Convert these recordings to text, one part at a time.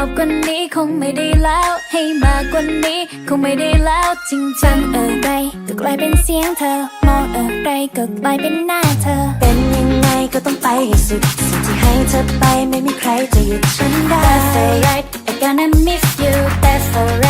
อบกว่านี้คงไม่ได้แล้ว ให้มากกว่านี้ คงไม่ได้แล้วจริงจังอะไรก็กลายเป็นเสียงเธอ มองอะไรก็กลายเป็นหน้าเธอ เป็นยังไงก็ต้องไปสุดสิ่งที่ให้เธอไปไม่มีใครจะหยุดฉันได้ That's alright I gonna miss you That's alright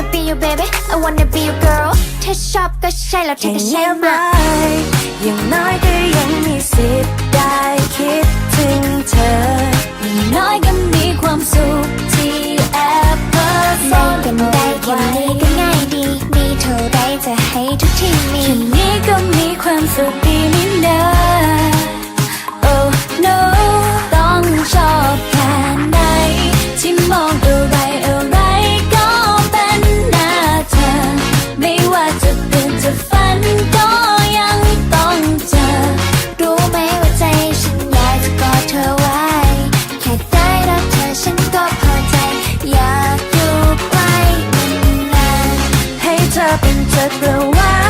wanna be your baby, I wanna be your girl. Touch up the take a shame. You're. into the wild.